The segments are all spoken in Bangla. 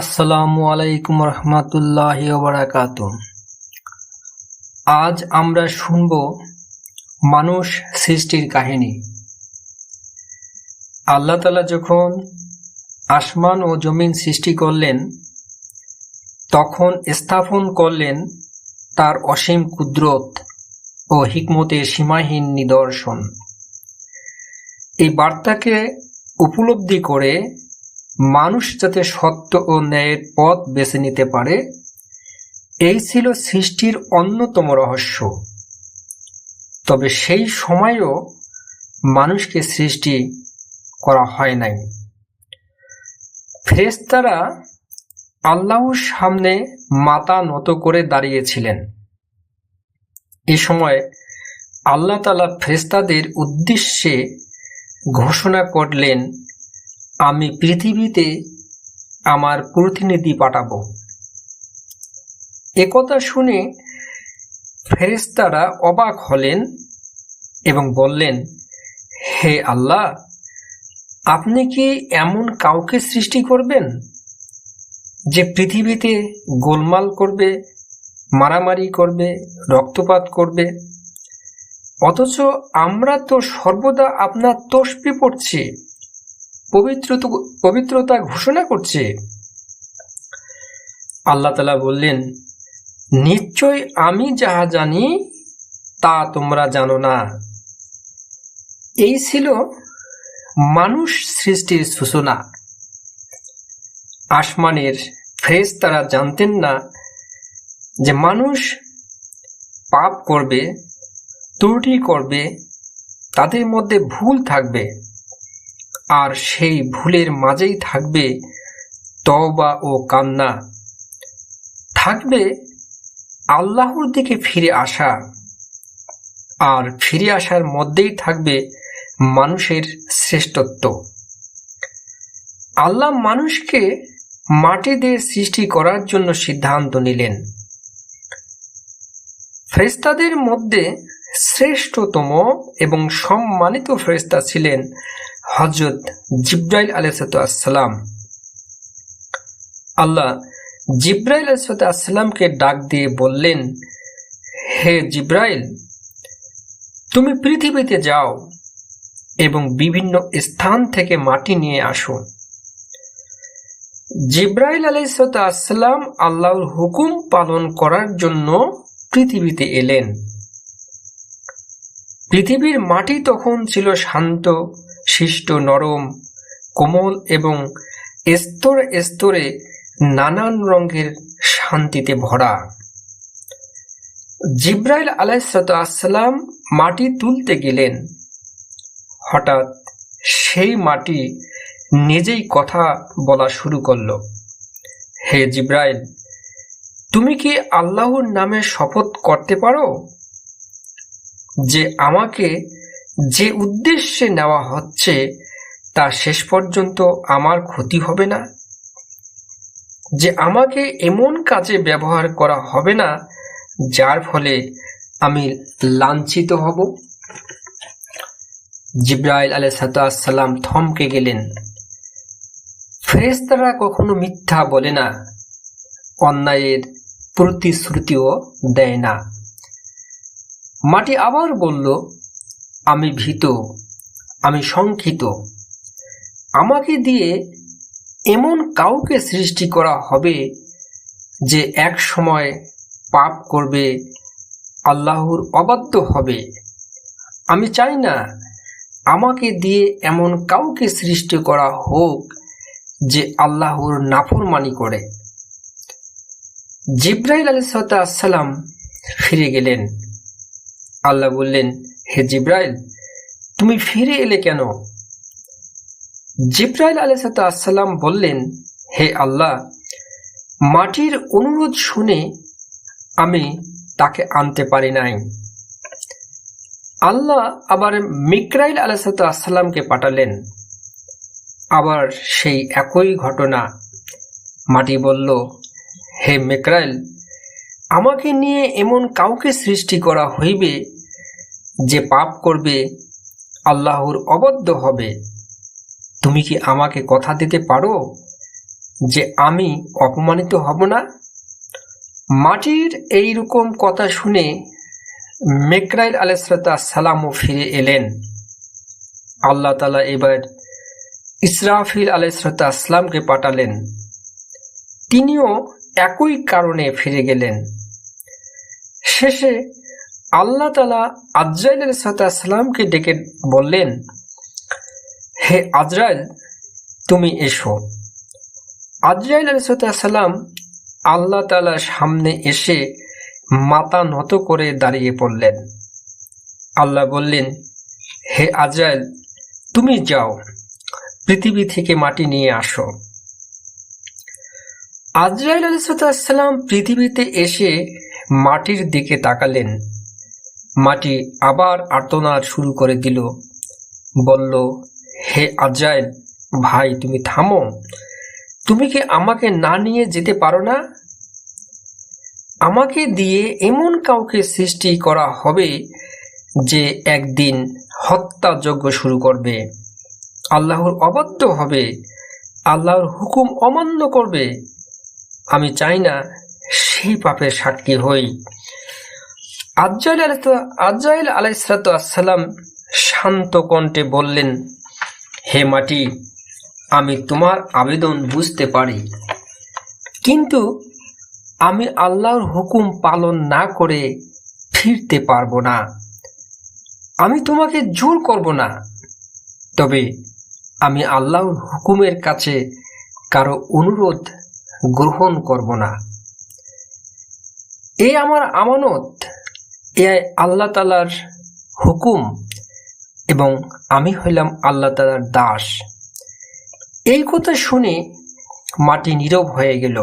আসসালামু আলাইকুম রহমতুল্লাহ বারাকাত। আজ আমরা শুনব মানুষ সৃষ্টির কাহিনী। আল্লাহ তালা যখন আসমান ও জমিন সৃষ্টি করলেন, তখন স্থাপন করলেন তার অসীম কুদরত ও হিকমতের সীমাহীন নিদর্শন। এই বার্তাকে উপলব্ধি করে মানুষ যাতে সত্য ও ন্যায়ের পথ বেছে নিতে পারে, এই ছিল সৃষ্টির অন্যতম রহস্য। তবে সেই সময়েও মানুষকে সৃষ্টি করা হয় নাই। ফেরেস্তারা আল্লাহর সামনে মাথা নত করে দাঁড়িয়েছিলেন। এ সময় আল্লাহ তালা ফেরেস্তাদের উদ্দেশ্যে ঘোষণা করলেন আমি পৃথিবীতে আমার প্রতিনিধি পাঠাব। একথা শুনে ফেরেস্তারা অবাক হলেন এবং বললেন, হে আল্লাহ, আপনি কি এমন কাউকে সৃষ্টি করবেন যে পৃথিবীতে গোলমাল করবে, মারামারি করবে, রক্তপাত করবে? অথচ আমরা তো সর্বদা আপনার তসবি পড়ছি। পবিত্রতা পবিত্রতা ঘোষণা করছে। আল্লাহ তালা বললেন, নিশ্চয় আমি যাহা জানি, তা তোমরা জানো না। এই ছিল মানুষ সৃষ্টির সূচনা। আসমানের ফ্রেশ তারা জানতেন না যে মানুষ পাপ করবে, ত্রুটি করবে, তাদের মধ্যে ভুল থাকবে। আর সেই ভুলের মাঝেই থাকবে তবা ও কান্না। থাকবে আল্লাহর দিকে ফিরে আসা। আর ফিরে আসার মধ্যেই থাকবে মানুষের শ্রেষ্ঠত্ব। আল্লাহ মানুষকে মাটি দিয়ে সৃষ্টি করার জন্য সিদ্ধান্ত নিলেন। ফেরেস্তাদের মধ্যে শ্রেষ্ঠতম এবং সম্মানিত ফেরেস্তা ছিলেন হজরত জিব্রাইল আলাইসালাম আল্লাহ জিব্রাইল আলাইসালামকে ডাক দিয়ে বললেন, হে জিব্রাইল, তুমি পৃথিবীতে যাও এবং বিভিন্ন স্থান থেকে মাটি নিয়ে আসো। জিব্রাইল আলাইসালাম আল্লাহর হুকুম পালন করার জন্য পৃথিবীতে এলেন। পৃথিবীর মাটি তখন ছিল শান্ত শিষ্ট নরম, কোমল এবং স্তরে স্তরে নানান রঙের শান্তিতে ভরা। জিব্রাইল আলাইসালাম মাটি তুলতে গেলেন। হঠাৎ সেই মাটি নিজেই কথা বলা শুরু করল, হে জিব্রাইল, তুমি কি আল্লাহর নামে শপথ করতে পারো? যে আমাকে যে উদ্দেশ্যে নেওয়া হচ্ছে, তা শেষ পর্যন্ত আমার ক্ষতি হবে না? যে আমাকে এমন কাজে ব্যবহার করা হবে না, যার ফলে আমি লাঞ্ছিত হব? জিব্রাইল আলাই সালাম থমকে গেলেন। ফেরেস্তারা কখনো মিথ্যা বলে না, অন্যায়ের প্রতিশ্রুতিও দেয় না। মাটি আবার বলল আমি ভীত, আমি শঙ্কিত। আমাকে দিয়ে এমন কাউকে সৃষ্টি করা হবে যে এক সময় পাপ করবে, আল্লাহর অবাধ্য হবে। আমি চাই না আমাকে দিয়ে এমন কাউকে সৃষ্টি করা হোক যে আল্লাহর নাফরমানি করে। জিব্রাইল আলী সালাম ফিরে গেলেন। আল্লাহ বললেন হে জিব্রাইল, তুমি ফিরে এলে কেন? জিব্রাইল আলাইসাল্লাম বললেন, হে আল্লাহ, মাটির অনুরোধ শুনে আমি তাকে আনতে পারি নাই। আল্লাহ আবার মিকরাইল আলাইসাল্লামকে পাঠালেন। আবার সেই একই ঘটনা মাটি বলল, হে মেকরাইল, আমাকে নিয়ে এমন কাউকে সৃষ্টি করা হইবে যে পাপ করবে, আল্লাহর অবদ্ধ হবে। তুমি কি আমাকে কথা দিতে পারো যে আমি অপমানিত হব না? মাটির এই রকম কথা শুনে মেকরাইল আলাইসালাতা সালামও ফিরে এলেন। আল্লাহ তালা এবার ইসরাফিল আলাইসালাতা আসলামকে পাঠালেন। তিনিও একই কারণে ফিরে গেলেন। শেষে আল্লাহ তালা আজরাইল আলাইসালামকে ডেকে বললেন, হে আজরাইল, তুমি এসো। আজরাইল আলাইসালাম আল্লাহ তালার সামনে এসে মাথা নত করে দাঁড়িয়ে পড়লেন। আল্লাহ বললেন, হে আজরাইল, তুমি যাও, পৃথিবী থেকে মাটি নিয়ে আসো। আজরাইল আলাইসাল্লাম পৃথিবীতে এসে মাটির দিকে তাকালেন। মাটি আবার আর্তনাদ শুরু করে দিল। বলল, হে আজরাইল ভাই, তুমি থামো। তুমি কি আমাকে না নিয়ে যেতে পারো না? আমাকে দিয়ে এমন কাউকে সৃষ্টি করা হবে যে একদিন হত্যাযজ্ঞ শুরু করবে। আল্লাহর অবাধ্য হবে। আল্লাহর হুকুম অমান্য করবে। আমি চাই না সেই পাপের সাক্ষী হই। শান্ত কণ্ঠে বললেন, হে মাটি, আমি তোমার আবেদন বুঝতে পারি। কিন্তু আমি আল্লাহর হুকুম পালন না করে ফিরতে পারব না। আমি তোমাকে জোর করব না। তবে আমি আল্লাহর হুকুমের কাছে কারও অনুরোধ গ্রহণ করব না। এ আমার আমানত। এ আল্লাহ তালার হুকুম এবং আমি হইলাম আল্লাহ তালার দাস। এই কথা শুনে মাটি নীরব হয়ে গেল।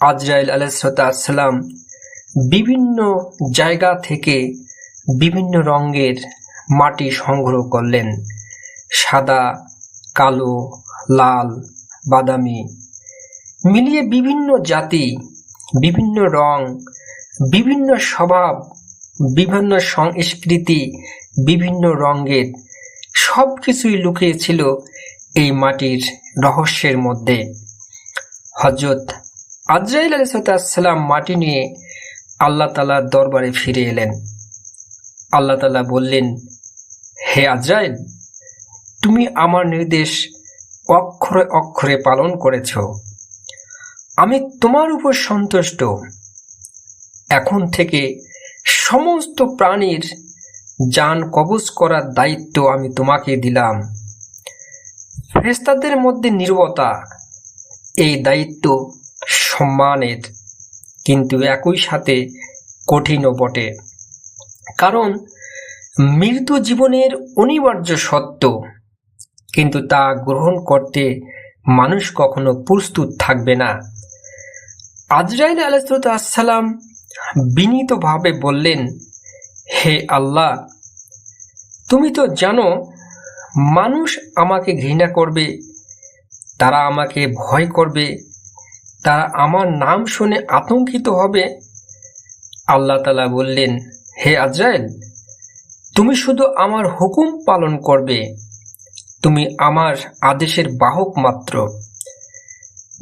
আজরাইল আলাইসালাম বিভিন্ন জায়গা থেকে বিভিন্ন রঙের মাটি সংগ্রহ করলেন। সাদা, কালো, লাল, বাদামি মিলিয়ে বিভিন্ন জাতি, বিভিন্ন রং বিভিন্ন স্বভাব, বিভিন্ন সংস্কৃতি, বিভিন্ন রঙের সব কিছুই লুকিয়েছিল এই মাটির রহস্যের মধ্যে। হজরত আজরাইল আলিসাল্লাম মাটি নিয়ে আল্লাহ তালার দরবারে ফিরে এলেন। আল্লাহ তালা বললেন, হে আজরাইল, তুমি আমার নির্দেশ অক্ষরে অক্ষরে পালন করেছ। আমি তোমার উপর সন্তুষ্ট। এখন থেকে সমস্ত প্রাণীর যান কবজ করার দায়িত্ব আমি তোমাকে দিলাম। ফেরেস্তাদের মধ্যে নির্বতা, এই দায়িত্ব সম্মানের, কিন্তু একই সাথে কঠিনও বটে। কারণ মৃত্যু জীবনের অনিবার্য সত্য, কিন্তু তা গ্রহণ করতে মানুষ কখনো প্রস্তুত থাকবে না। আজরাইল আলাইসালাম বিনীতভাবে বললেন, হে আল্লাহ, তুমি তো জানো, মানুষ আমাকে ঘৃণা করবে, তারা আমাকে ভয় করবে, তারা আমার নাম শুনে আতঙ্কিত হবে। আল্লাহ তালা বললেন, হে আজরাইল, তুমি শুধু আমার হুকুম পালন করবে, তুমি আমার আদেশের বাহক মাত্র।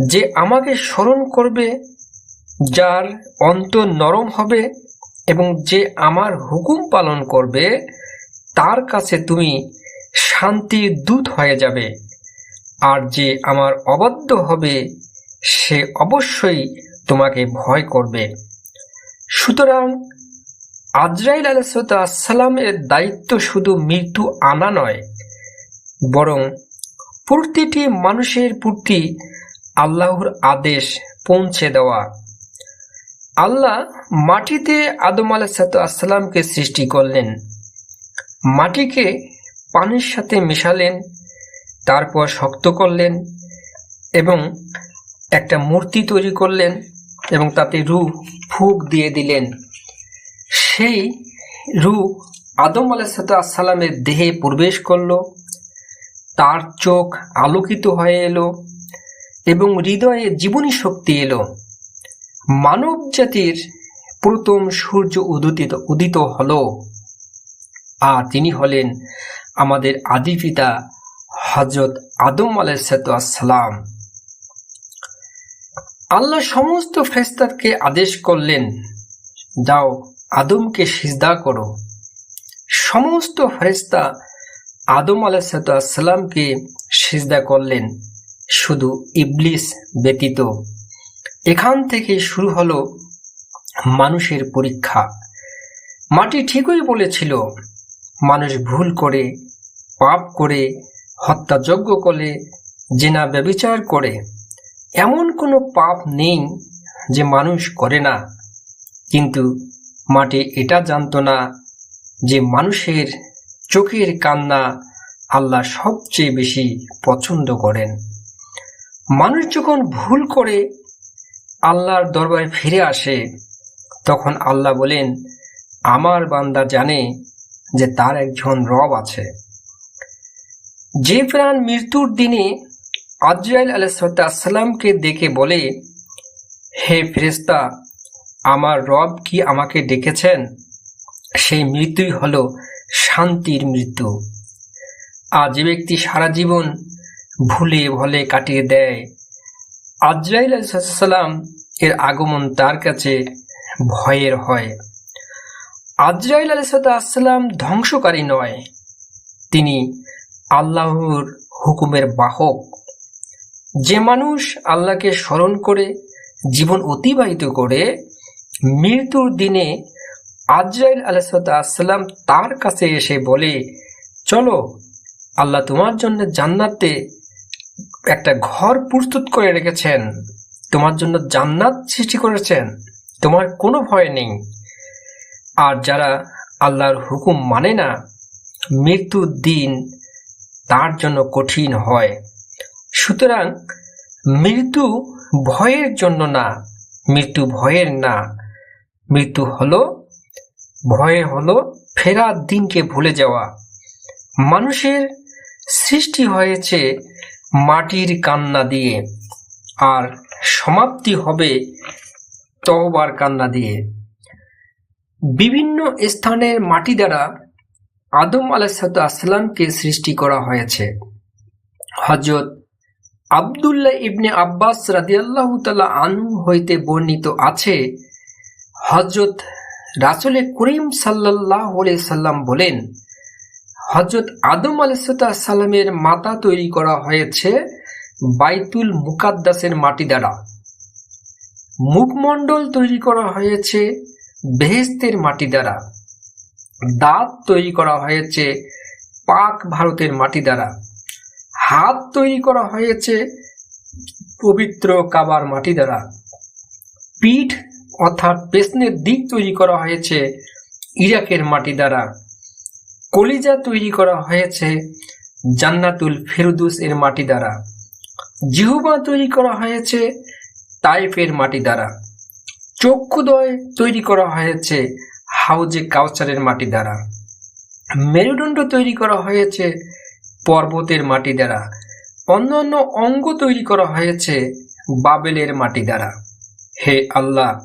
যে আমাকে স্মরণ করবে যার অন্তর নরম হবে এবং যে আমার হুকুম পালন করবে, তার কাছে তুমি শান্তির দূত হয়ে যাবে। আর যে আমার অবাধ্য হবে, সে অবশ্যই তোমাকে ভয় করবে। সুতরাং আজরাইল আলাইসালামের দায়িত্ব শুধু মৃত্যু আনা নয়, বরং প্রতিটি মানুষের প্রতি আল্লাহর আদেশ পৌঁছে দেওয়া। আল্লাহ মাটিতে আদম আলাইসালামকে সৃষ্টি করলেন। মাটিকে পানির সাথে মেশালেন, তারপর শক্ত করলেন এবং একটা মূর্তি তৈরি করলেন এবং তাতে রু ফুক দিয়ে দিলেন। সেই রু আদম আলাইসালামের দেহে প্রবেশ করল, তার চোখ আলোকিত হয়ে এলো এবং হৃদয়ে জীবনী শক্তি এলো। মানব জাতির প্রথম সূর্য উদিত উদিত হল। আর তিনি হলেন আমাদের আদি পিতা হজরত আদম আলাইসালাম আল্লাহ সমস্ত ফেরেশতাকে আদেশ করলেন, যাও আদমকে সিজদা করো। সমস্ত ফেরেশতা আদম আলাইসালামকে সিজদা করলেন, শুধু ইবলিস ব্যতীত। এখান থেকে শুরু হলো মানুষের পরীক্ষা। মাটি ঠিকই বলেছিল, মানুষ ভুল করে, পাপ করে, হত্যাযজ্ঞ করে, জেনা ব্যবিচার করে। এমন কোনো পাপ নেই যে মানুষ করে না। কিন্তু মাটি এটা জানতো না যে মানুষের চোখের কান্না আল্লাহ সবচেয়ে বেশি পছন্দ করেন। মানুষ যখন ভুল করে আল্লাহর দরবারে ফিরে আসে, তখন আল্লাহ বলেন, আমার বান্দা জানে যে তার একজন রব আছে। যে প্রাণ মৃত্যুর দিনে আজরাইল আলাইসাল্লামকে দেখে বলে, হে ফেরেস্তা আমার রব কি আমাকে ডেকেছেন? সেই মৃত্যুই হলো শান্তির মৃত্যু। আর যে ব্যক্তি সারা জীবন ভুলে ভলে কাটিয়ে দেয়। আজরাইল আলাইসাল্লাম এর আগমন তার কাছে ভয়ের হয়। আজরাইল আলাইসাল্লাম ধ্বংসকারী নয়। তিনি আল্লাহর হুকুমের বাহক। যে মানুষ আল্লাহকে স্মরণ করে, জীবন অতিবাহিত করে, মৃত্যুর দিনে আজরাইল আলাইসাল্লাম তার কাছে এসে বলে, চলো, আল্লাহ তোমার জন্য জান্নাতে একটা ঘর প্রস্তুত করে রেখেছেন। তোমার জন্য জান্নাত সৃষ্টি করেছেন। তোমার কোনো ভয় নেই। আর যারা আল্লাহর হুকুম মানে না মৃত্যুর দিন তার জন্য কঠিন হয়। সুতরাং মৃত্যু ভয়ের জন্য না, মৃত্যু ভয়ের না। মৃত্যু হলো, ভয়ে হলো ফেরার দিনকে ভুলে যাওয়া। মানুষের সৃষ্টি হয়েছে মাটির কান্না দিয়ে। আর সমাপ্তি হবে তহবার কান্না দিয়ে। বিভিন্ন স্থানের মাটি দ্বারা আদম আলাহিসাল্লামকে সৃষ্টি করা হয়েছে। হজরত আবদুল্লাহ ইবনে আব্বাস রাদিয়াল্লাহ তালা আনু হইতে বর্ণিত আছে হজরত রাসুল করিম সাল্লাহ সাল্লাম বলেন হজরত আদম আলাইসাল্লামের মাতা তৈরি করা হয়েছে বাইতুল মুকাদ্দাসের মাটি দ্বারা। মুখমণ্ডল তৈরি করা হয়েছে বেহেস্তের মাটি দ্বারা। দাঁত তৈরি করা হয়েছে পাক ভারতের মাটি দ্বারা। হাত তৈরি করা হয়েছে পবিত্র কাবার মাটি দ্বারা। পিঠ অর্থাৎ পেছনের দিক তৈরি করা হয়েছে ইরাকের মাটি দ্বারা। কলিজা তৈরি করা হয়েছে জান্নাতুল ফেরুদুস এর মাটি দ্বারা। জিহুবা তৈরি করা হয়েছে তাইফের মাটি দ্বারা। চক্ষুদয় তৈরি করা হয়েছে হাউজে কাউচারের মাটি দ্বারা। মেরুদণ্ড তৈরি করা হয়েছে পর্বতের মাটি দ্বারা। অন্যান্য অঙ্গ তৈরি করা হয়েছে বাবেলের মাটি দ্বারা। হে আল্লাহ,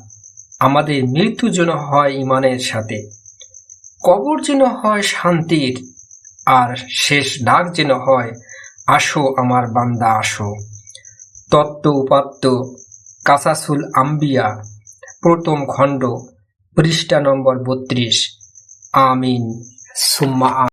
আমাদের মৃত্যু যেন হয় ইমানের সাথে, কবর যেন হয় শান্তির, আর শেষ ডাক যেন হয় আসো আমার বান্দা, আসো। তত্ত্ব উপাত্ত, কাসাসুল আম্বিয়া, প্রথম খণ্ড, পৃষ্ঠা নম্বর বত্রিশ। আমিন। সুম্মা